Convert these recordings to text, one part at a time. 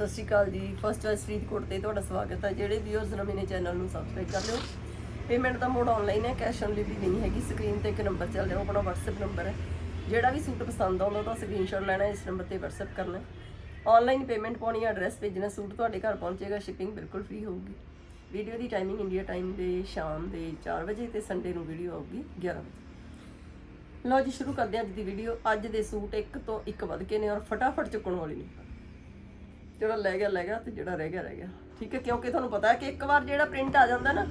ਸਤਿ ਸ਼੍ਰੀ ਅਕਾਲ ਜੀ। First choice Faridkot ਤੇ ਤੁਹਾਡਾ ਸਵਾਗਤ ਹੈ। ਜਿਹੜੇ ਵਿਊਅਰਸ ਨਵੇਂ ਮੇਰੇ ਚੈਨਲ ਨੂੰ ਸਬਸਕ੍ਰਾਈਬ ਕਰ ਲਿਓ। ਪੇਮੈਂਟ ਦਾ ਮੋਡ ਆਨਲਾਈਨ ਹੈ ਕੈਸ਼ ਔਨ ਡਿਲੀਵਰੀ ਨਹੀਂ ਹੈਗੀ। ਸਕਰੀਨ ਤੇ ਇੱਕ ਨੰਬਰ ਚੱਲ ਰਿਹਾ ਆਪਣਾ WhatsApp ਨੰਬਰ ਹੈ। ਜਿਹੜਾ ਵੀ ਸੂਟ ਪਸੰਦ ਆਉਂਦਾ ਤਾਂ ਸਕਰੀਨਸ਼ਾਟ ਲੈਣਾ ਇਸ ਨੰਬਰ ਤੇ WhatsApp ਕਰਨਾ ਹੈ। ਆਨਲਾਈਨ ਪੇਮੈਂਟ ਪਾਉਣੀ ਹੈ ਐਡਰੈਸ ਭੇਜਣਾ ਸੂਟ ਤੁਹਾਡੇ ਘਰ ਪਹੁੰਚੇਗਾ ਸ਼ਿਪਿੰਗ ਬਿਲਕੁਲ ਫ੍ਰੀ ਹੋਊਗੀ। ਵੀਡੀਓ ਦੀ ਟਾਈਮਿੰਗ ਇੰਡੀਆ ਟਾਈਮ ਦੇ ਸ਼ਾਮ ਦੇ 4 ਵਜੇ ਤੇ ਸੰਡੇ ਨੂੰ ਵੀਡੀਓ ਆਊਗੀ 11 ਵਜੇ। ਲਓ ਜੀ, ਸ਼ੁਰੂ ਕਰਦੇ ਹਾਂ ਅੱਜ ਦੀ ਵੀਡੀਓ ਅੱਜ ਦੇ ਸੂਟ ਇੱਕ ਤੋਂ ਇੱਕ ਵੱਧ ਕੇ ਨੇ ਔਰ ਫਟਾਫਟ ਚੁੱਕਣ ਵਾਲੇ ਨੇ। ਜਿਹੜਾ ਲੈ ਗਿਆ ਲੈ ਗਿਆ ਤੇ ਜਿਹੜਾ ਰਹਿ ਗਿਆ ਰਹਿ ਗਿਆ। ਠੀਕ ਹੈ? ਕਿਉਂਕਿ ਤੁਹਾਨੂੰ ਪਤਾ ਹੈ ਕਿ ਇੱਕ ਵਾਰ ਜਿਹੜਾ ਪ੍ਰਿੰਟ ਆ ਜਾਂਦਾ ਨਾ,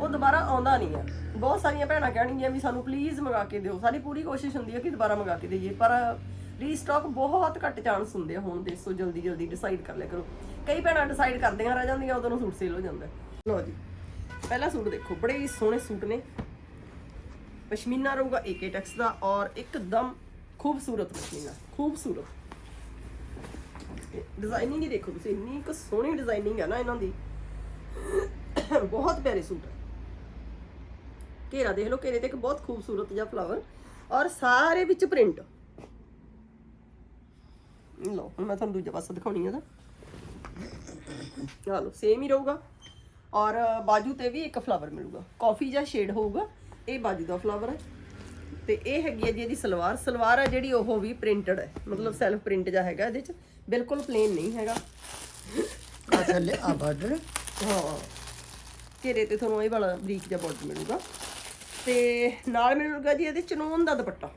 ਉਹ ਦੁਬਾਰਾ ਆਉਂਦਾ ਨਹੀਂ ਹੈ। ਬਹੁਤ ਸਾਰੀਆਂ ਭੈਣਾਂ ਕਹਿਣਗੀਆਂ ਵੀ ਸਾਨੂੰ ਪਲੀਜ਼ ਮੰਗਾ ਕੇ ਦਿਓ। ਸਾਡੀ ਪੂਰੀ ਕੋਸ਼ਿਸ਼ ਹੁੰਦੀ ਹੈ ਕਿ ਦੁਬਾਰਾ ਮੰਗਾ ਕੇ ਦਈਏ, ਪਰ ਰੀਸਟਾਕ ਬਹੁਤ ਘੱਟ ਚਾਂਸ ਹੁੰਦੇ ਆ ਹੁਣ ਦੇ ਸੋ ਜਲਦੀ ਜਲਦੀ ਡਿਸਾਈਡ ਕਰ ਲਿਆ ਕਰੋ। ਕਈ ਭੈਣਾਂ ਡਿਸਾਈਡ ਕਰਦੀਆਂ ਰਹਿ ਜਾਂਦੀਆਂ, ਉਦੋਂ ਨੂੰ ਸੂਟ ਸੇਲ ਹੋ ਜਾਂਦਾ। ਲਓ ਜੀ, ਪਹਿਲਾ ਸੂਟ ਦੇਖੋ। ਬੜੇ ਹੀ ਸੋਹਣੇ ਸੂਟ ਨੇ। ਪਸ਼ਮੀਨਾ ਰਹੂਗਾ ਏਕੇ ਟੈਕਸ ਦਾ ਔਰ ਇੱਕਦਮ ਖੂਬਸੂਰਤ ਪਸ਼ਮੀਨਾ। ਖੂਬਸੂਰਤ। ਡਿਜ਼ਾਈਨਿੰਗ ਹੀ ਦੇਖੋ ਤੁਸੀਂ, ਇੰਨੀ ਕੁ ਸੋਹਣੀ ਡਿਜ਼ਾਈਨਿੰਗ ਹੈ ਨਾ ਇਹਨਾਂ ਦੀ। ਬਹੁਤ ਪਿਆਰੇ ਸੂਟ ਹੈ ਘੇਰਾ ਦੇਖ ਲਓ, ਘੇਰੇ ਤੇ ਇੱਕ ਬਹੁਤ ਖੂਬਸੂਰਤ ਜਿਹਾ ਫਲਾਵਰ ਔਰ ਸਾਰੇ ਵਿੱਚ ਪ੍ਰਿੰਟ ਲਓ, ਹੁਣ ਮੈਂ ਤੁਹਾਨੂੰ ਦੂਜਾ ਪਾਸਾ ਦਿਖਾਉਣੀ ਹੈ ਦਾ ਲਓ ਸੇਮ ਹੀ ਰਹੂਗਾ। ਔਰ ਬਾਜੂ ਤੇ ਵੀ ਇੱਕ ਫਲਾਵਰ ਮਿਲੂਗਾ। ਕਾਫੀ ਜਾਂ ਸ਼ੇਡ ਹੋਊਗਾ। ਇਹ ਬਾਜੂ ਦਾ ਫਲਾਵਰ ਹੈ ਤੇ ਇਹ ਹੈਗੀ ਹੈ ਜੀ ਇਹਦੀ ਸਲਵਾਰ। ਸਲਵਾਰ ਹੈ ਜਿਹੜੀ ਉਹ ਵੀ ਪ੍ਰਿੰਟਡ ਹੈ ਮਤਲਬ ਸੈਲਫ ਪ੍ਰਿੰਟ ਜਿਹਾ ਹੈਗਾ ਇਹਦੇ ਚ ਬਿਲਕੁਲ ਪਲੇਨ ਨਹੀਂ ਹੈਗਾ। ਆ ਥੱਲੇ ਆ ਬਾਰਡਰ ਹਾਂ। ਘੇਰੇ ਤੇ ਤੁਹਾਨੂੰ ਇਹ ਵਾਲਾ ਬਰੀਕ ਜਿਹਾ ਬਾਰਡਰ ਮਿਲੂਗਾ। ਤੇ ਨਾਲ ਮਿਲੂਗਾ ਜੀ ਇਹਦੇ ਚਨੂਨ ਦਾ ਦੁਪੱਟਾ।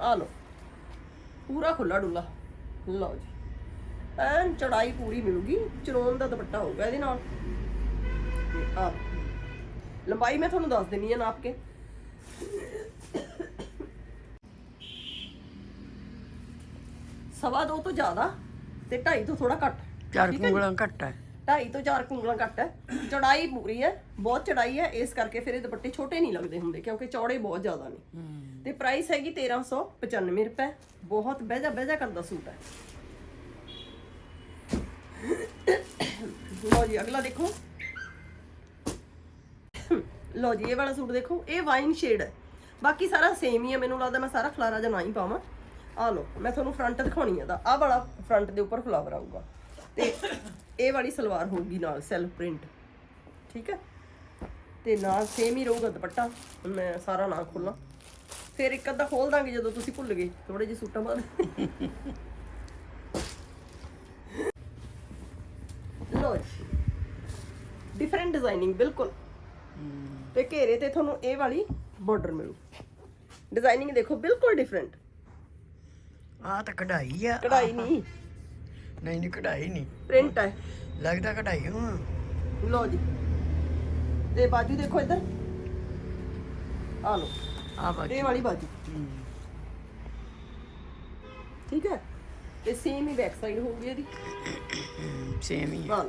ਆ ਲਓ। ਪੂਰਾ ਖੁੱਲਾ ਡੁੱਲਾ। ਲਓ ਜੀ। ਐਨ ਚੜਾਈ ਪੂਰੀ ਮਿਲੂਗੀ। ਚਨੂਨ ਦਾ ਦੁਪੱਟਾ ਹੋਊਗਾ ਇਹਦੇ ਨਾਲ। ਤੇ ਆ ਲੰਬਾਈ ਮੈਂ ਤੁਹਾਨੂੰ ਦੱਸ ਦਿੰਨੀ ਆ ਨਾਪ ਕੇ। ਸਵਾ ਦੋ ਤੋਂ ਜ਼ਿਆਦਾ ਤੇ ਢਾਈ ਤੋਂ ਥੋੜਾ ਘੱਟ। ਚਾਰ? ਕੁੰਗਲਾਂ ਘੱਟ ਹੈ। ਢਾਈ ਤੋਂ 4 ਕੁੰਗਲਾਂ ਘੱਟ ਹੈ। ਚੜਾਈ ਪੂਰੀ ਹੈ ਬਹੁਤ ਚੜਾਈ ਹੈ ਇਸ ਕਰਕੇ ਫਿਰ ਇਹ ਦੁਪੱਟੇ ਛੋਟੇ ਨਹੀਂ ਲੱਗਦੇ ਹੁੰਦੇ ਕਿਉਂਕਿ ਚੌੜੇ ਬਹੁਤ ਜ਼ਿਆਦਾ ਨੇ। ਤੇ ਪ੍ਰਾਈਸ ਹੈਗੀ 1395 ਰੁਪਏ ਬਹੁਤ ਬਹਿਜਾ ਬਹਿਜਾ ਕਰਦਾ ਸੂਟ ਹੈ। ਲਓ ਜੀ ਅਗਲਾ ਦੇਖੋ। ਲਓ ਜੀ, ਇਹ ਵਾਲਾ ਸੂਟ ਦੇਖੋ, ਇਹ ਵਾਈਨ ਸ਼ੇਡ ਹੈ। ਬਾਕੀ ਸਾਰਾ ਸੇਮ ਹੀ ਹੈ, ਮੈਨੂੰ ਲੱਗਦਾ ਮੈਂ ਸਾਰਾ ਫਲਾਰਾ ਜਾਂ ਨਾ ਹੀ ਪਾਵਾਂ। ਆ ਲਓ, ਮੈਂ ਤੁਹਾਨੂੰ ਫਰੰਟ ਦਿਖਾਉਣੀ ਹੈ ਦਾ ਆਹ ਵਾਲਾ ਫਰੰਟ ਦੇ ਉੱਪਰ ਫਲਾਵਰ ਆਊਗਾ। ਤੇ ਇਹ ਵਾਲੀ ਸਲਵਾਰ ਹੋਊਗੀ ਨਾਲ ਸੈਲਫ ਪ੍ਰਿੰਟ ਠੀਕ ਹੈ? ਤੇ ਨਾਲ ਸੇਮ ਹੀ ਰਹੂਗਾ ਦੁਪੱਟਾ ਹੁਣ ਮੈਂ ਸਾਰਾ ਨਾ ਖੋਲਾਂ। ਫਿਰ ਇੱਕ ਅੱਧਾ ਖੋਲ ਦਾਂਗੇ ਜਦੋਂ ਤੁਸੀਂ ਭੁੱਲ ਗਏ ਥੋੜੇ ਜਿਹੇ ਸੂਟਾਂ ਬਾਅਦ। ਲੋ ਜੀ। ਡਿਫਰੈਂਟ ਡਿਜ਼ਾਈਨਿੰਗ ਬਿਲਕੁਲ। ਤੇ ਘੇਰੇ ਤੇ ਤੁਹਾਨੂੰ ਇਹ ਵਾਲੀ ਬਾਰਡਰ ਮਿਲੂ। ਡਿਜ਼ਾਈਨਿੰਗ ਦੇਖੋ ਬਿਲਕੁਲ ਡਿਫਰੈਂਟ ਆ ਤਾਂ ਕਢਾਈ ਆ। ਕਢਾਈ ਨਹੀਂ। ਨਹੀਂ ਨਹੀਂ ਕਢਾਈ ਨਹੀਂ। ਪ੍ਰਿੰਟ ਹੈ ਲੱਗਦਾ ਕਢਾਈ ਹਾਂ ਲੋ ਜੀ। ਤੇ ਬਾਜੂ ਦੇਖੋ ਇੱਧਰ। ਆ ਲੋ ਆ ਬਾਜੀ। ਇਹ ਵਾਲੀ ਬਾਜੂ। ਠੀਕ ਹੈ? ਤੇ ਸੇਮ ਹੀ ਬੈਕ ਸਾਈਡ ਹੋਊਗੀ ਇਹਦੀ। ਸੇਮ ਹੀ ਹਾਂ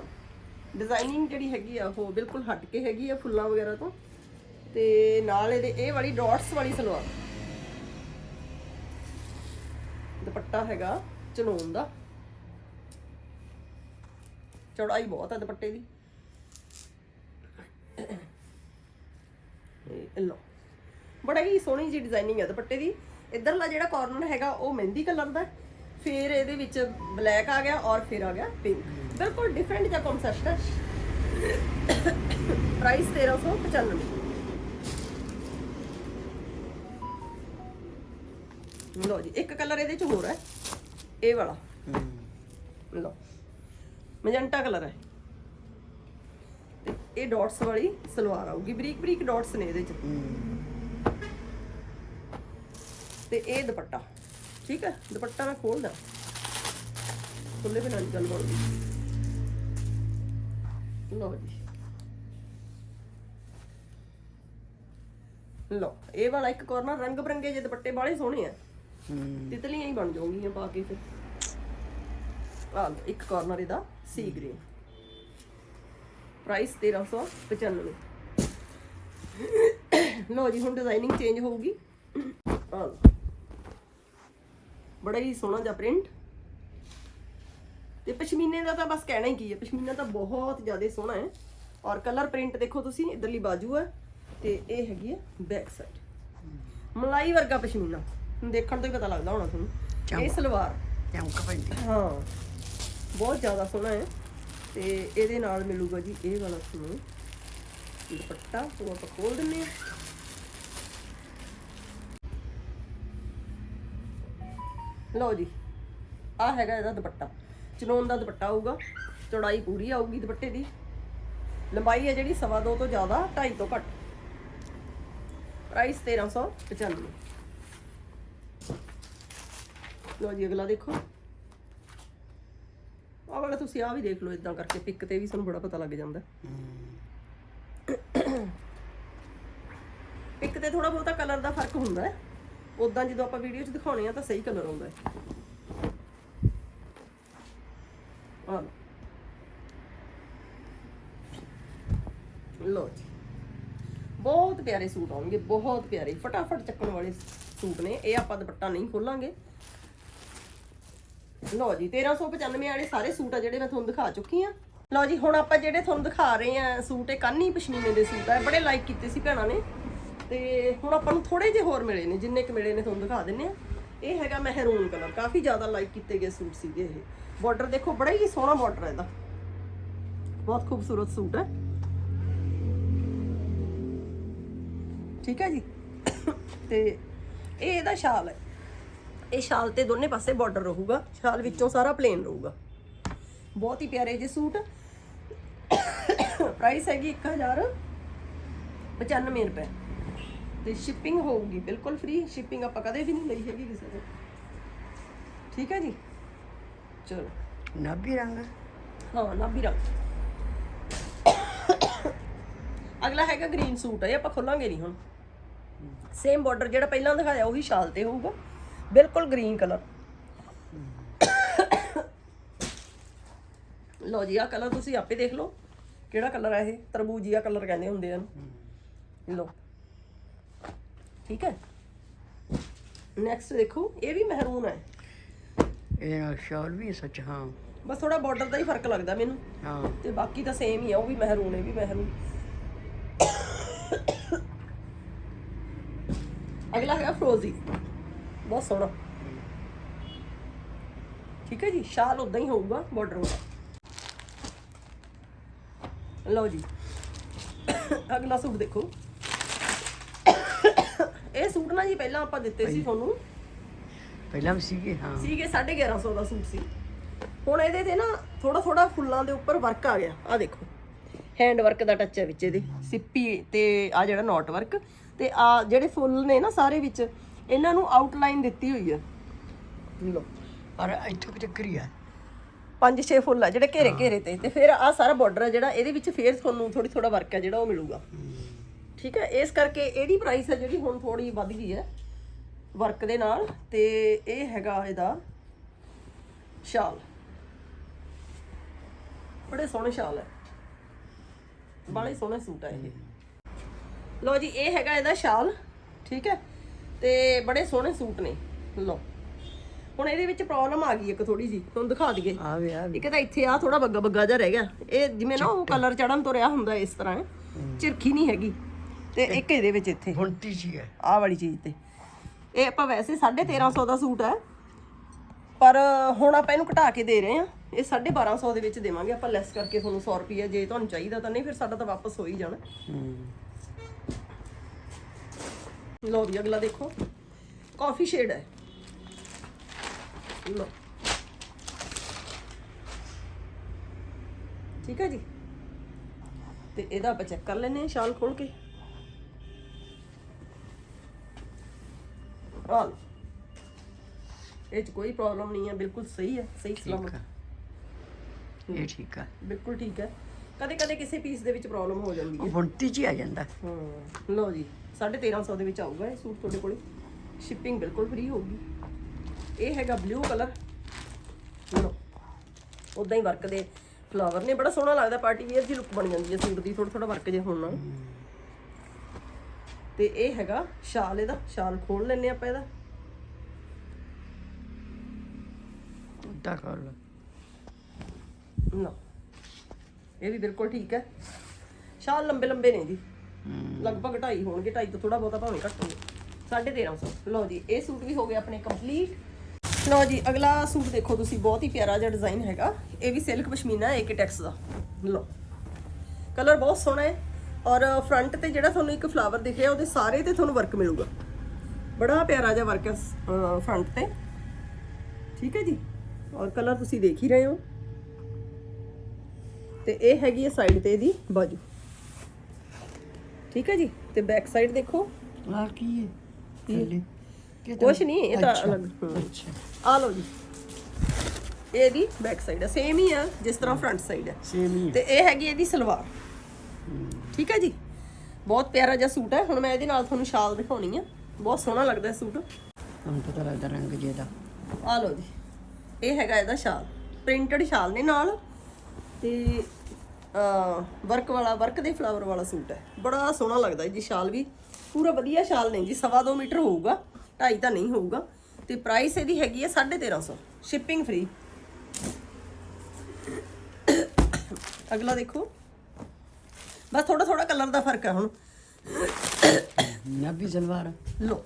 ਡਿਜ਼ਾਈਨਿੰਗ ਜਿਹੜੀ ਹੈਗੀ ਆ ਉਹ ਬਿਲਕੁਲ ਹਟ ਕੇ ਹੈਗੀ ਆ ਫੁੱਲਾਂ ਵਗੈਰਾ ਤੋਂ। ਤੇ ਨਾਲ ਇਹਦੇ, ਇਹ ਵਾਲੀ ਡਾਟਸ ਵਾਲੀ ਸਲਵਾਰ। ਦੁਪੱਟਾ ਹੈਗਾ ਚਨੋਨ ਦਾ। ਚੌੜਾਈ ਬਹੁਤ ਹੈ ਦੁਪੱਟੇ ਦੀ। ਲੋ ਬੜਾ ਹੀ ਸੋਹਣੀ ਜੀ ਡਿਜ਼ਾਈਨਿੰਗ ਹੈ ਦੁਪੱਟੇ ਦੀ। ਇਧਰਲਾ ਜਿਹੜਾ ਕਾਰਨਰ ਹੈਗਾ, ਉਹ ਮਹਿੰਦੀ ਕਲਰ ਦਾ ਫਿਰ ਇਹਦੇ ਵਿੱਚ ਬਲੈਕ ਆ ਗਿਆ ਔਰ ਫਿਰ ਆ ਗਿਆ ਪਿੰਕ ਬਿਲਕੁਲ ਡਿਫਰੈਂਟ ਜਿਹਾ ਕਨਸੈਪਟ ਹੈ। ਪ੍ਰਾਈਸ 1395 ਲਓ ਜੀ ਇੱਕ ਕਲਰ ਇਹਦੇ ਚ ਹੋਰ ਹੈ। ਇਹ ਵਾਲਾ। ਲਓ। ਮੈਜੈਂਟਾ ਕਲਰ ਹੈ। ਤੇ ਇਹ ਡਾਟਸ ਵਾਲੀ ਸਲਵਾਰ ਆਊਗੀ। ਬਰੀਕ ਬਰੀਕ ਡਾਟਸ ਨੇ ਇਹਦੇ ਚ। ਤੇ ਇਹ ਦੁਪੱਟਾ। ਠੀਕ ਹੈ? ਦੁਪੱਟਾ ਮੈਂ ਖੋਲਦਾ। ਖੁੱਲੇ ਬਿਨਾਂ ਗੱਲ ਬਣਦੀ। ਲਓ ਜੀ। ਲਓ ਇਹ ਵਾਲਾ ਇੱਕ ਕੋਰਨਰ ਰੰਗ ਬਰੰਗੇ ਜਿਹੇ ਦੁਪੱਟੇ ਬਾਲੇ ਸੋਹਣੇ ਆ। ਤਿਤਲੀਆਂ ਹੀ ਬਣ ਜਾਊਗੀਆਂ ਪਾ ਕੇ ਫਿਰ। ਲਓ, ਇੱਕ ਕਾਰਨਰ ਇਹਦਾ ਸੀ ਗ੍ਰੀਨ ਪ੍ਰਾਈਸ 1395 ਲਓ ਜੀ ਹੁਣ ਡਿਜ਼ਾਈਨਿੰਗ ਚੇਂਜ ਹੋਊਗੀ। ਲਓ। ਬੜਾ ਹੀ ਸੋਹਣਾ ਜਿਹਾ ਪ੍ਰਿੰਟ ਤੇ ਪਸ਼ਮੀਨੇ ਦਾ ਤਾਂ ਬਸ ਕਹਿਣਾ ਹੀ ਕੀ ਹੈ ਪਸ਼ਮੀਨਾ ਤਾਂ ਬਹੁਤ ਜ਼ਿਆਦਾ ਸੋਹਣਾ ਹੈ। ਔਰ ਕਲਰ ਪ੍ਰਿੰਟ ਦੇਖੋ ਤੁਸੀਂ ਇਧਰਲੀ ਬਾਜੂ ਹੈ। ਤੇ ਇਹ ਹੈਗੀ ਹੈ ਬੈਕ ਸਾਈਡ ਮਲਾਈ ਵਰਗਾ ਪਸ਼ਮੀਨਾ। ਦੇਖਣ ਤੋਂ ਹੀ ਪਤਾ ਲੱਗਦਾ ਹੋਣਾ ਤੁਹਾਨੂੰ। ਇਹ ਸਲਵਾਰ। ਚਮਕ ਪੈਂਦੀ। ਹਾਂ। ਬਹੁਤ ਜ਼ਿਆਦਾ ਸੋਹਣਾ ਹੈ। ਤੇ ਇਹਦੇ ਨਾਲ ਮਿਲੂਗਾ ਜੀ ਇਹ ਵਾਲਾ ਤੁਹਾਨੂੰ ਦੁਪੱਟਾ ਉਹ ਆਪਾਂ ਖੋਲ ਦਿੰਨੇ ਆ ਲਓ ਜੀ ਆ ਹੈਗਾ ਇਹਦਾ ਦੁਪੱਟਾ। ਚਨੋਨ ਦਾ ਦੁਪੱਟਾ ਆਊਗਾ ਚੌੜਾਈ ਪੂਰੀ ਆਊਗੀ ਦੁਪੱਟੇ ਦੀ। ਲੰਬਾਈ ਹੈ ਜਿਹੜੀ ਸਵਾ ਦੋ ਤੋਂ ਜ਼ਿਆਦਾ 2.5 ਤੋਂ ਘੱਟ। ਪ੍ਰਾਈਸ 1395 ਲਓ ਜੀ, ਅਗਲਾ ਦੇਖੋ। ਆਹ ਵਾਲਾ ਤੁਸੀਂ ਆ ਵੀ ਦੇਖ ਲਓ ਇਦਾਂ ਕਰਕੇ ਪਿਕ ਤੇ ਵੀ ਤੁਹਾਨੂੰ ਬੜਾ ਪਤਾ ਲੱਗ ਜਾਂਦਾ। ਪਿਕ ਤੇ ਥੋੜਾ ਬਹੁਤਾ ਕਲਰ ਦਾ ਫ਼ਰਕ ਹੁੰਦਾ ਹੈ। ਉਦਾਂ ਜਦੋਂ ਆਪਾਂ ਵੀਡੀਓ 'ਚ ਦਿਖਾਉਣੇ ਆ ਤਾਂ ਸਹੀ ਕਲਰ ਆਉਂਦਾ ਹੈ। ਆਹ ਲਓ। ਜੀ। ਬਹੁਤ ਪਿਆਰੇ ਸੂਟ ਆਉਣਗੇ, ਬਹੁਤ ਪਿਆਰੇ। ਫਟਾਫਟ ਚੱਕਣ ਵਾਲੇ ਸੂਟ ਨੇ, ਇਹ ਆਪਾਂ ਦੁਪੱਟਾ ਨਹੀਂ ਖੋਲਾਂਗੇ। ਲਓ ਜੀ 1395 ਵਾਲੇ ਸਾਰੇ ਸੂਟ ਆ ਜਿਹੜੇ ਮੈਂ ਤੁਹਾਨੂੰ ਦਿਖਾ ਚੁੱਕੀ ਆ ਲਓ ਜੀ, ਹੁਣ ਆਪਾਂ ਜਿਹੜੇ ਤੁਹਾਨੂੰ ਦਿਖਾ ਰਹੇ ਆ ਸੂਟ ਇਹ ਕਾਨੀ ਪਸ਼ਮੀਨੇ ਦੇ ਸੂਟ ਆ। ਬੜੇ ਲਾਈਕ ਕੀਤੇ ਸੀ ਭੈਣਾਂ ਨੇ। ਤੇ ਹੁਣ ਆਪਾਂ ਨੂੰ ਥੋੜੇ ਜਿਹੇ ਹੋਰ ਮਿਲੇ ਨੇ, ਜਿੰਨੇ ਕੁ ਮਿਲੇ ਨੇ ਤੁਹਾਨੂੰ ਦਿਖਾ ਦਿੰਨੇ ਆ ਇਹ ਹੈਗਾ ਮਹਿਰੂਨ ਕਲਰ, ਕਾਫੀ ਜ਼ਿਆਦਾ ਲਾਈਕ ਕੀਤੇ ਗਏ ਸੂਟ ਸੀਗੇ ਇਹ। ਬਾਰਡਰ ਦੇਖੋ, ਬੜਾ ਹੀ ਸੋਹਣਾ ਬਾਰਡਰ ਹੈ ਇਹਦਾ। ਬਹੁਤ ਖੂਬਸੂਰਤ ਸੂਟ ਹੈ ਠੀਕ ਹੈ ਜੀ? ਤੇ ਇਹ ਇਹਦਾ ਸ਼ਾਲ ਹੈ। ਇਹ ਸ਼ਾਲ ਤੇ ਦੋਨੇ ਪਾਸੇ ਬਾਰਡਰ ਰਹੂਗਾ। ਸ਼ਾਲ ਵਿੱਚੋਂ ਸਾਰਾ ਪਲੇਨ ਰਹੂਗਾ। ਬਹੁਤ ਹੀ ਪਿਆਰੇ ਜਿਹੇ ਸੂਟ। ਪ੍ਰਾਈਸ ਹੈਗੀ 1095 ਰੁਪਏ। ਤੇ ਸ਼ਿਪਿੰਗ ਹੋਊਗੀ ਬਿਲਕੁਲ ਫ੍ਰੀ ਸ਼ਿਪਿੰਗ ਆਪਾਂ ਕਦੇ ਵੀ ਨਹੀਂ ਲਈ ਹੈਗੀ ਕਿਸੇ ਤੋਂ। ਠੀਕ ਹੈ ਜੀ? ਚਲੋ। ਨਾਭੀ ਰੰਗ। ਹਾਂ ਨਾ ਵੀ ਰੰਗ। ਅਗਲਾ ਹੈਗਾ ਗ੍ਰੀਨ ਸੂਟ। ਹੈ ਇਹ ਆਪਾਂ ਖੋਲਾਂਗੇ ਨਹੀਂ ਹੁਣ। ਸੇਮ ਬਾਰਡਰ ਜਿਹੜਾ ਪਹਿਲਾਂ ਦਿਖਾਇਆ ਉਹੀ ਸ਼ਾਲ ਤੇ ਹੋਊਗਾ। ਬਿਲਕੁਲ ਗ੍ਰੀਨ ਕਲਰ। ਲਓ ਜੀ ਆ ਕਲਰ ਤੁਸੀਂ ਆਪੇ ਦੇਖ ਲਓ ਕਿਹੜਾ ਕਲਰ ਹੈ ਇਹ? ਤਰਬੂਜੀਆ ਕਲਰ ਕਹਿੰਦੇ ਹੁੰਦੇ ਹਨ ਲਓ। ਠੀਕ ਹੈ? ਨੈਕਸਟ ਦੇਖੋ ਇਹ ਵੀ ਮਹਿਰੂਨ ਹੈ। ਇਹਦੇ ਨਾਲ ਸ਼ਾਲ ਵੀ ਸੱਚ ਹਾਂ। ਬਸ ਥੋੜਾ ਬਾਰਡਰ ਦਾ ਹੀ ਫ਼ਰਕ ਲੱਗਦਾ ਮੈਨੂੰ। ਹਾਂ। ਤੇ ਬਾਕੀ ਤਾਂ ਸੇਮ ਹੀ ਆ ਉਹ ਵੀ ਮਹਿਰੂਨ ਹੈ ਵੀ ਮਹਿਰੂਨ। ਅਗਲਾ ਹੈਗਾ ਫਰੋਜ਼ੀ ਬਹੁਤ ਸੋਹਣਾ ਠੀਕ ਹੈ ਜੀ ਸ਼ਾਲ ਉਦਾਂ ਹੀ ਹੋਊਗਾ ਬਾਰਡਰ ਵਾਲਾ। ਲਓ ਜੀ ਅਗਲਾ ਸੂਟ ਦੇਖੋ। ਇਹ ਸੂਟ ਨਾ ਜੀ ਪਹਿਲਾਂ ਆਪਾਂ ਦਿੱਤੇ ਸੀ ਤੁਹਾਨੂੰ। ਪਹਿਲਾਂ ਵੀ ਸੀਗੇ ਹਾਂ। ਸੀਗੇ 1150 ਦਾ ਸੂਟ ਸੀ। ਹੁਣ ਇਹਦੇ ਤੇ ਨਾ ਥੋੜਾ ਥੋੜਾ ਫੁੱਲਾਂ ਦੇ ਉੱਪਰ ਵਰਕ ਆ ਗਿਆ। ਆ ਦੇਖੋ ਹੈਂਡ ਵਰਕ ਦਾ ਟੱਚ ਹੈ ਵਿੱਚ ਇਹਦੇ। ਸਿੱਪੀ ਤੇ ਆ ਜਿਹੜਾ ਨੋਟ ਵਰਕ ਤੇ ਆ ਜਿਹੜੇ ਫੁੱਲ ਨੇ ਨਾ ਸਾਰੇ ਵਿੱਚ ਇਹਨਾਂ ਨੂੰ ਆਊਟਲਾਈਨ ਦਿੱਤੀ ਹੋਈ ਹੈ ਲੋ ਪਰ ਇੱਥੋਂ ਕਿ ਚੱਕਰੀ ਆ। ਪੰਜ ਛੇ ਫੁੱਲ ਆ ਜਿਹੜੇ ਘੇਰੇ ਘੇਰੇ ਤੇ ਤੇ ਫਿਰ ਆ ਸਾਰਾ ਬਾਰਡਰ ਹੈ ਜਿਹੜਾ ਇਹਦੇ ਵਿੱਚ ਫੇਰ ਤੁਹਾਨੂੰ ਥੋੜੀ ਥੋੜਾ ਵਰਕ ਹੈ ਜਿਹੜਾ ਉਹ ਮਿਲੂਗਾ। ਠੀਕ ਹੈ ਇਸ ਕਰਕੇ ਇਹਦੀ ਪ੍ਰਾਈਸ ਹੈ ਜਿਹੜੀ ਹੁਣ ਥੋੜੀ ਵੱਧ ਗਈ ਹੈ ਵਰਕ ਦੇ ਨਾਲ ਤੇ ਇਹ ਹੈਗਾ ਇਹਦਾ ਸ਼ਾਲ। ਬੜੇ ਸੋਹਣੇ ਸ਼ਾਲ ਹੈ ਬੜੇ ਸੋਹਣੇ ਸੂਟ ਹੈ ਇਹ। ਲਓ ਜੀ ਇਹ ਹੈਗਾ ਇਹਦਾ ਸ਼ਾਲ। ਠੀਕ ਹੈ ਤੇ ਬੜੇ ਸੋਹਣੇ ਸੂਟ ਨੇ। ਲਓ। ਹੁਣ ਇਹਦੇ ਵਿੱਚ ਪ੍ਰੋਬਲਮ ਆ ਗਈ ਇੱਕ ਥੋੜੀ ਜੀ ਤੁਹਾਨੂੰ ਦਿਖਾ ਦਈਏ। ਆ ਵੀ ਆ ਵੀ। ਇੱਕ ਤਾਂ ਇੱਥੇ ਆ ਥੋੜਾ ਬੱਗਾ ਬੱਗਾ ਜਿਹਾ ਰਹਿ ਗਿਆ। ਇਹ ਜਿਵੇਂ ਨਾ ਉਹ ਕਲਰ ਚੜਨ ਤੋਂ ਰਿਹਾ ਹੁੰਦਾ ਇਸ ਤਰ੍ਹਾਂ। ਚਿਰਖੀ ਨਹੀਂ ਹੈਗੀ। ਤੇ ਇੱਕ ਇਹਦੇ ਵਿੱਚ ਇੱਥੇ। ਬੁਣਤੀ ਜੀ ਹੈ। ਆਹ ਵਾਲੀ ਚੀਜ਼ ਤੇ। ਇਹ ਆਪਾਂ ਵੈਸੇ 1350 ਦਾ ਸੂਟ ਹੈ। ਪਰ ਹੁਣ ਆਪਾਂ ਇਹਨੂੰ ਘਟਾ ਕੇ ਦੇ ਰਹੇ ਹਾਂ। ਇਹ 1250 ਦੇ ਵਿੱਚ ਦੇਵਾਂਗੇ। ਆਪਾਂ ਲੈਸ ਕਰਕੇ ਤੁਹਾਨੂੰ 100 ਰੁਪਏ ਜੇ ਤੁਹਾਨੂੰ ਚਾਹੀਦਾ ਤਾਂ ਨਹੀਂ ਫਿਰ ਸਾਡਾ ਤਾਂ ਵਾਪਸ ਹੋ ਹੀ ਜਾਣਾ। ਹੂੰ ਲਓ ਵੀ ਅਗਲਾ ਦੇਖੋ। ਕਾਫੀ ਸ਼ੇਡ ਹੈ। ਲਓ। ਠੀਕ ਹੈ ਜੀ? ਤੇ ਇਹਦਾ ਆਪਾਂ ਚੈੱਕ ਕਰ ਲੈਨੇ ਆ ਸ਼ਾਲ ਖੋਲ ਕੇ। ਆ ਲਓ। ਇਹ ਚ ਕੋਈ ਪ੍ਰੋਬਲਮ ਨਹੀਂ ਹੈ ਬਿਲਕੁਲ ਸਹੀ ਹੈ ਸਹੀ ਸਲਾਮਤ। ਇਹ ਠੀਕ ਆ। ਬਿਲਕੁਲ ਠੀਕ ਹੈ। ਕਦੇ ਕਦੇ ਕਿਸੇ ਪੀਸ ਦੇ ਵਿੱਚ ਪ੍ਰੋਬਲਮ ਹੋ ਜਾਂਦੀ ਹੈ। ਉਹ ਬੁਣਤੀ ਜੀ ਆ ਜਾਂਦਾ। ਹਾਂ ਲਓ ਜੀ। 1350 ਦੇ ਵਿੱਚ ਆਊਗਾ ਇਹ ਸੂਟ ਤੁਹਾਡੇ ਕੋਲੇ। ਸ਼ਿਪਿੰਗ ਬਿਲਕੁਲ ਫ੍ਰੀ ਹੋਊਗੀ। ਇਹ ਹੈਗਾ ਬਲੂ ਕਲਰ ਲਓ ਉਦਾਂ ਹੀ ਵਰਕ ਦੇ ਫਲਾਵਰ ਨੇ। ਬੜਾ ਸੋਹਣਾ ਲੱਗਦਾ ਪਾਰਟੀ ਵੇਅਰ ਦੀ ਲੁੱਕ ਬਣ ਜਾਂਦੀ ਹੈ ਸੂਟ ਦੀ ਥੋੜਾ ਥੋੜਾ ਵਰਕ ਜੇ ਹੋਣ ਨਾਲ। ਤੇ ਇਹ ਹੈਗਾ ਸ਼ਾਲ ਇਹਦਾ ਸ਼ਾਲ ਖੋਲ ਲੈਨੇ ਆਪਾਂ ਇਹਦਾ। ਉਦਾਂ ਕਰ ਲਓ ਲਓ ਇਹ ਵੀ ਬਿਲਕੁਲ ਠੀਕ ਹੈ। ਸ਼ਾਲ ਲੰਬੇ ਲੰਬੇ ਨੇ ਜੀ ਲਗਭਗ 2.5 ਹੋਣਗੇ 2.5 ਤੋਂ ਥੋੜਾ ਬਹੁਤਾ ਭਾਵੇਂ ਘੱਟ ਹੋਵੇ। 1350 ਲਓ ਜੀ, ਇਹ ਸੂਟ ਵੀ ਹੋ ਗਏ ਆਪਣੇ ਕੰਪਲੀਟ ਲਓ ਜੀ, ਅਗਲਾ ਸੂਟ ਦੇਖੋ ਤੁਸੀਂ, ਬਹੁਤ ਹੀ ਪਿਆਰਾ ਜਿਹਾ ਡਿਜ਼ਾਈਨ ਹੈਗਾ। ਇਹ ਵੀ ਸਿਲਕ ਪਸ਼ਮੀਨਾ ਹੈ ਏਕਟੈਕਸ ਦਾ। ਲਓ। ਕਲਰ ਬਹੁਤ ਸੋਹਣਾ ਹੈ ਔਰ ਫਰੰਟ ਤੇ ਜਿਹੜਾ ਤੁਹਾਨੂੰ ਇੱਕ ਫਲਾਵਰ ਦਿਖ ਰਿਹਾ ਉਹਦੇ ਸਾਰੇ ਤੇ ਤੁਹਾਨੂੰ ਵਰਕ ਮਿਲੂਗਾ। ਬੜਾ ਪਿਆਰਾ ਜਿਹਾ ਵਰਕ ਹੈ ਫਰੰਟ ਤੇ। ਠੀਕ ਹੈ ਜੀ? ਔਰ ਕਲਰ ਤੁਸੀਂ ਦੇਖ ਹੀ ਰਹੇ ਹੋ। ਤੇ ਇਹ ਹੈਗੀ ਹੈ ਸਾਈਡ ਤੇ ਇਹਦੀ ਬਾਜੂ। ਠੀਕ ਹੈ ਜੀ? ਤੇ ਬੈਕ ਸਾਈਡ ਦੇਖੋ। ਆ ਕੀ ਹੈ? ਥੱਲੇ। ਕੁਛ ਨਹੀਂ ਇਹ ਤਾਂ ਅੱਛਾ, ਅਲੱਗ। ਅੱਛਾ। ਆ ਲਓ ਜੀ। ਇਹਦੀ ਬੈਕ ਸਾਈਡ ਹੈ ਸੇਮ ਹੀ ਆ ਜਿਸ ਤਰ੍ਹਾਂ ਫਰੰਟ ਸਾਈਡ ਹੈ ਸੇਮ ਹੀ ਹੈ। ਤੇ ਇਹ ਹੈਗੀ ਇਹਦੀ ਸਲਵਾਰ। ਠੀਕ ਹੈ ਜੀ? ਬਹੁਤ ਪਿਆਰਾ ਜਿਹਾ ਸੂਟ ਹੈ। ਹੁਣ ਮੈਂ ਇਹਦੇ ਨਾਲ ਤੁਹਾਨੂੰ ਸ਼ਾਲ ਦਿਖਾਉਣੀ ਆ। ਬਹੁਤ ਸੋਹਣਾ ਲੱਗਦਾ ਸੂਟ। ਹੁਣ ਪਤਾ ਲੱਗਦਾ ਰੰਗ ਜੇ ਦਾ। ਆ ਲਓ ਜੀ। ਇਹ ਹੈਗਾ ਇਹਦਾ ਸ਼ਾਲ। ਪ੍ਰਿੰਟਡ ਸ਼ਾਲ ਨੇ ਨਾਲ। ਤੇ ਵਰਕ ਵਾਲਾ ਵਰਕ ਦੇ ਫਲਾਵਰ ਵਾਲਾ ਸੂਟ ਹੈ। ਬੜਾ ਸੋਹਣਾ ਲੱਗਦਾ ਜੀ ਸ਼ਾਲ ਵੀ। ਪੂਰਾ ਵਧੀਆ ਸ਼ਾਲ ਨਹੀਂ ਜੀ ਸਵਾ ਦੋ ਮੀਟਰ ਹੋਊਗਾ ਢਾਈ ਤਾਂ ਨਹੀਂ ਹੋਊਗਾ। ਤੇ ਪ੍ਰਾਈਸ ਇਹਦੀ ਹੈਗੀ ਹੈ 1350 ਸ਼ਿਪਿੰਗ ਫ੍ਰੀ ਅਗਲਾ ਦੇਖੋ। ਬਸ ਥੋੜਾ ਥੋੜਾ ਕਲਰ ਦਾ ਫ਼ਰਕ ਹੈ ਹੁਣ। ਨਾਭੀ ਸਲਵਾਰ। ਲੋ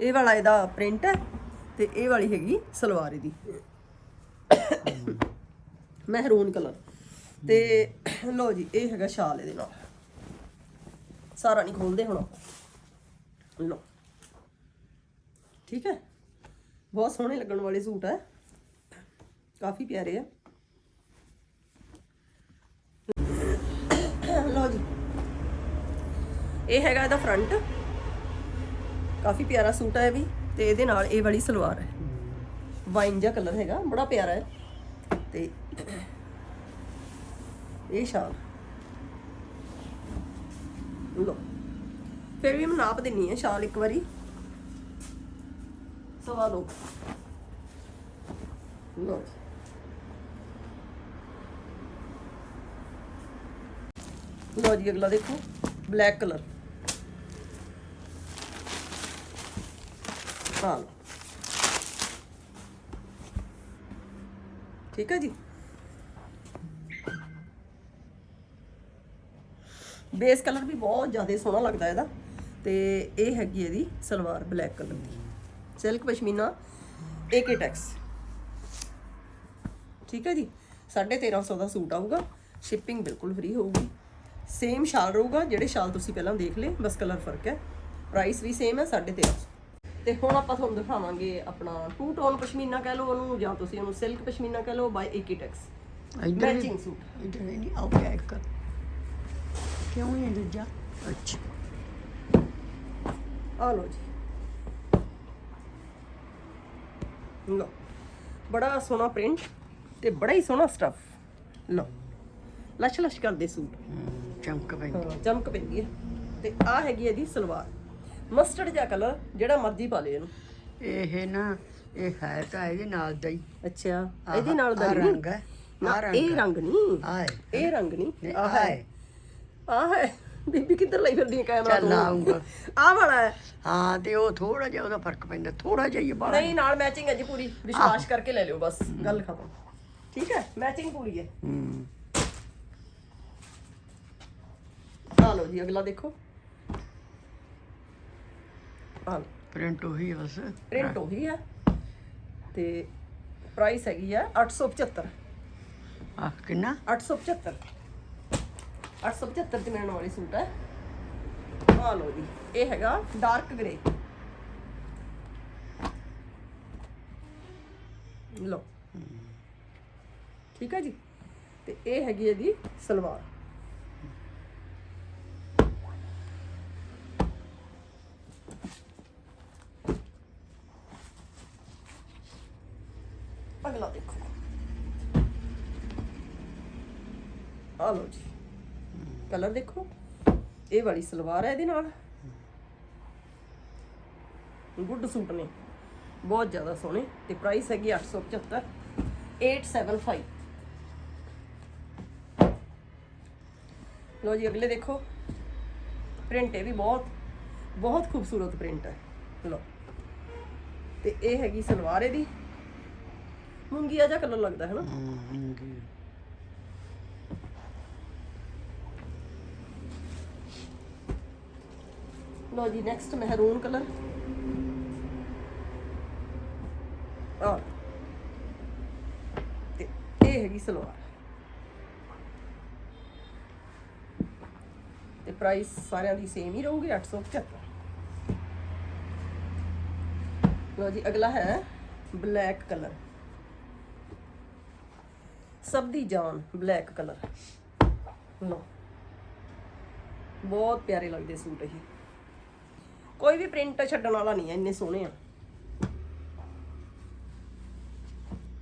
ਇਹ ਵਾਲਾ ਇਹਦਾ ਪ੍ਰਿੰਟ ਹੈ ਤੇ ਇਹ ਵਾਲੀ ਹੈਗੀ ਸਲਵਾਰ ਇਹਦੀ। ਮਹਿਰੂਨ ਕਲਰ ਤੇ ਲੋ ਜੀ, ਇਹ ਹੈਗਾ ਸ਼ਾਲ ਇਹਦੇ ਨਾਲ। ਸਾਰਾ ਨਹੀਂ ਖੋਲਦੇ ਹੁਣ ਲੋ ਠੀਕ ਹੈ? ਬਹੁਤ ਸੋਹਣੇ ਲੱਗਣ ਵਾਲੇ ਸੂਟ ਹੈ ਕਾਫੀ ਪਿਆਰੇ ਆ। ਲੋ ਜੀ। ਇਹ ਹੈਗਾ ਇਹਦਾ ਫਰੰਟ ਕਾਫੀ ਪਿਆਰਾ ਸੂਟ ਹੈ ਇਹ ਵੀ। ਤੇ ਇਹਦੇ ਨਾਲ ਇਹ ਵਾਲੀ ਸਲਵਾਰ ਹੈ। ਵਾਈਨ ਜਿਹਾ ਕਲਰ ਹੈਗਾ। ਬੜਾ ਪਿਆਰਾ ਹੈ। ਤੇ ਇਹ ਸ਼ਾਲ ਲੋ ਫਿਰ ਵੀ ਮੈਂ ਨਾਪ ਦਿੰਨੀ ਹੈ ਸ਼ਾਲ ਇੱਕ ਵਾਰੀ ਸਵਾ ਲੋ ਲੋ ਲੋ ਜੀ ਅਗਲਾ ਦੇਖੋ ਬਲੈਕ ਕਲਰ ਹਾਂ ਲਓ। ਠੀਕ ਹੈ ਜੀ ਬੇਸ ਕਲਰ ਵੀ ਬਹੁਤ ਜ਼ਿਆਦਾ ਸੋਹਣਾ ਲੱਗਦਾ ਇਹਦਾ। ਤੇ ਇਹ ਹੈਗੀ ਇਹਦੀ ਸਲਵਾਰ ਬਲੈਕ ਕਲਰ ਦੀ। ਸਿਲਕ ਪਸ਼ਮੀਨਾ ਏਕੇ ਟੈਕਸ ਠੀਕ ਹੈ ਜੀ? 1350 ਦਾ ਸੂਟ ਆਊਗਾ। ਸ਼ਿਪਿੰਗ ਬਿਲਕੁਲ ਫ੍ਰੀ ਹੋਊਗੀ। ਸੇਮ ਸ਼ਾਲ ਰਹੂਗਾ ਜਿਹੜੇ ਸ਼ਾਲ ਤੁਸੀਂ ਪਹਿਲਾਂ ਦੇਖ ਲਏ ਬਸ ਕਲਰ ਫ਼ਰਕ ਹੈ। ਪ੍ਰਾਈਸ ਵੀ ਸੇਮ ਹੈ 1350 ਤੇ ਹੁਣ ਆਪਾਂ ਤੁਹਾਨੂੰ ਦਿਖਾਵਾਂਗੇ ਆਪਣਾ ਟੂ ਟੋਨ ਪਸ਼ਮੀਨਾ ਕਹਿ ਲਓ ਉਹਨੂੰ ਜਾਂ ਤੁਸੀਂ ਉਹਨੂੰ ਸਿਲਕ ਪਸ਼ਮੀਨਾ ਕਹਿ ਲਓ ਬਾਈ ਏਕੇ ਟੈਕਸ ਇੱਧਰ ਵੀ- ਮੈਚਿੰਗ ਸੂਟ। ਇੱਧਰ ਨਹੀਂ ਆਉ ਗਿਆ ਇੱਕ ਕਿਉਂ ਇਹ ਦੂਜਾ? ਅੱਛਾ। ਆ ਲਓ ਜੀ। ਲਓ। ਬੜਾ ਸੋਹਣਾ ਪ੍ਰਿੰਟ ਤੇ ਬੜਾ ਹੀ ਸੋਹਣਾ ਸਟਫ ਲਓ। ਲਸ਼ ਲਸ਼ ਕਰਦੇ ਸੂਟ। ਚਮਕ ਪੈਂਦੀ। ਹਾਂ ਚਮਕ ਪੈਂਦੀ ਹੈ। ਤੇ ਆ ਹੈਗੀ ਇਹਦੀ ਸਲਵਾਰ। ਮਸਟਰਡ ਜਿਹਾ ਕਲਰ ਜਿਹੜਾ ਮਰਜ਼ੀ ਪਾ ਲੇ ਇਹਨੂੰ। ਇਹ ਨਾ ਇਹ ਹੈ ਤਾਂ ਇਹਦੇ ਨਾਲ ਦਾ ਹੀ। ਅੱਛਾ ਇਹਦੇ ਨਾਲ ਦਾ ਰੰਗ ਹੈ ਇਹ ਹੈ। ਰੰਗ ਨਹੀਂ। ਆਏ ਇਹ ਰੰਗ ਨਹੀਂ। ਆਹ ਹੈ। ਆਏ ਆਹ ਹੈ। ਬੀਬੀ ਕਿੱਧਰ ਲਈ ਫਿਰਦੀ ਹੈ ਕੈਮਰਾ ਚੱਲ ਆਊਂਗਾ। ਆਹ ਵਾਲਾ ਹੈ। ਹਾਂ ਤੇ ਉਹ ਥੋੜਾ ਜਿਹਾ ਉਹਦਾ ਫ਼ਰਕ ਪੈਂਦਾ ਥੋੜਾ ਜਿਹਾ ਹੀ ਬਾਹਰ ਨਹੀਂ ਨਾਲ ਮੈਚਿੰਗ ਹੈ ਜੀ ਪੂਰੀ। ਵਿਸ਼ਵਾਸ ਕਰਕੇ ਲੈ ਲਿਓ ਬਸ ਗੱਲ ਖਤਮ। ਠੀਕ ਹੈ? ਮੈਚਿੰਗ ਪੂਰੀ ਹੈ। ਹੂੰ। ਆ ਲਓ ਜੀ ਅਗਲਾ ਦੇਖੋ। ਆ ਲਓ। ਪ੍ਰਿੰਟ ਉਹੀ ਹੈ ਬਸ। ਪ੍ਰਿੰਟ ਉਹੀ ਹੈ ਤੇ ਪ੍ਰਾਈਸ ਹੈਗੀ ਆ 875 ਆ ਕਿੰਨਾ? 875 875 ਤੇ ਮਿਲਣ ਵਾਲੀ ਸੂਟ ਹੈ। ਆ ਲਓ ਜੀ, ਇਹ ਹੈਗਾ ਡਾਰਕ ਗ੍ਰੇ ਲਓ। ਠੀਕ ਹੈ ਜੀ? ਤੇ ਇਹ ਹੈਗੀ ਇਹਦੀ ਸਲਵਾਰ ਅਗਲਾ ਦੇਖੋ ਆ ਲਓ ਜੀ ਕਲਰ ਦੇਖੋ। ਇਹ ਵਾਲੀ ਸਲਵਾਰ ਹੈ ਇਹਦੇ ਨਾਲ। ਗੁੱਡ ਸੂਟ ਨੇ। ਬਹੁਤ ਜ਼ਿਆਦਾ ਸੋਹਣੇ ਤੇ ਪ੍ਰਾਈਸ ਹੈਗੀ 875 875 ਲੋ ਜੀ, ਅਗਲੇ ਦੇਖੋ। ਪ੍ਰਿੰਟ ਇਹ ਵੀ ਬਹੁਤ ਬਹੁਤ ਖੂਬਸੂਰਤ ਪ੍ਰਿੰਟ ਹੈ। ਲੋ ਤੇ ਇਹ ਹੈਗੀ ਸਲਵਾਰ ਇਹਦੀ। ਮੁੰਗੀਆ ਜਿਹਾ ਕਲਰ ਲੱਗਦਾ, ਹੈ ਨਾ ਹੂੰ ਹੂੰ ਜੀ। ਲੋ ਜੀ ਨੈਕਸਟ ਮਹਿਰੂਨ ਕਲਰ। ਆ ਤੇ ਇਹ ਹੈਗੀ ਸਲਵਾਰ। ਤੇ ਪ੍ਰਾਈਸ ਸਾਰਿਆਂ ਦੀ ਸੇਮ ਹੀ ਰਹੂਗੀ 875 ਲੋ ਜੀ, ਅਗਲਾ ਹੈ ਬਲੈਕ ਕਲਰ। ਸਭ ਦੀ ਜਾਨ ਬਲੈਕ ਕਲਰ। ਲੋ ਬਹੁਤ ਪਿਆਰੇ ਲੱਗਦੇ ਸੂਟ ਇਹ। ਕੋਈ ਵੀ ਪ੍ਰਿੰਟ ਛੱਡਣ ਵਾਲਾ ਨਹੀਂ ਹੈ ਇੰਨੇ ਸੋਹਣੇ ਆ।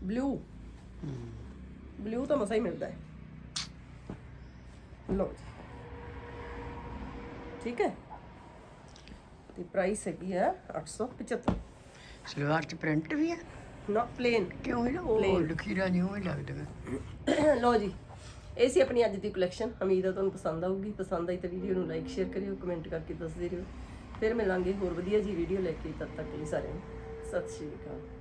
ਬਲੂ ਬਲੂ ਤਾਂ ਮਸਾ ਹੀ ਮਿਲਦਾ ਹੈ। ਲੋ ਠੀਕ ਹੈ? ਤੇ ਪ੍ਰਾਈਸ ਹੈਗੀ ਹੈ 875 ਸਲਵਾਰ ਚ ਪ੍ਰਿੰਟ ਵੀ ਹੈ ਨਾ ਪਲੇਨ ਕਿਉਂ ਨਾ ਉਹ. ਲਖੀਰਾਂ ਜਿਉਂ ਹੀ ਲੱਗਦੀਆਂ ਲੋ ਜੀ। ਇਹ ਸੀ ਆਪਣੀ ਅੱਜ ਦੀ ਕਲੈਕਸ਼ਨ ਉਮੀਦ ਹੈ ਤੁਹਾਨੂੰ ਪਸੰਦ ਆਊਗੀ। ਪਸੰਦ ਆਈ ਤਾਂ ਵੀਡੀਓ ਨੂੰ ਲਾਈਕ ਸ਼ੇਅਰ ਕਰਿਓ ਕਮੈਂਟ ਕਰਕੇ ਦੱਸਦੇ ਰਹੋ। ਫਿਰ ਮਿਲਾਂਗੇ ਹੋਰ ਵਧੀਆ ਜੀ ਵੀਡੀਓ ਲੈ ਕੇ ਤਦ ਤੱਕ ਲਈ ਸਾਰਿਆਂ ਨੂੰ। ਸਤਿ ਸ਼੍ਰੀ ਅਕਾਲ।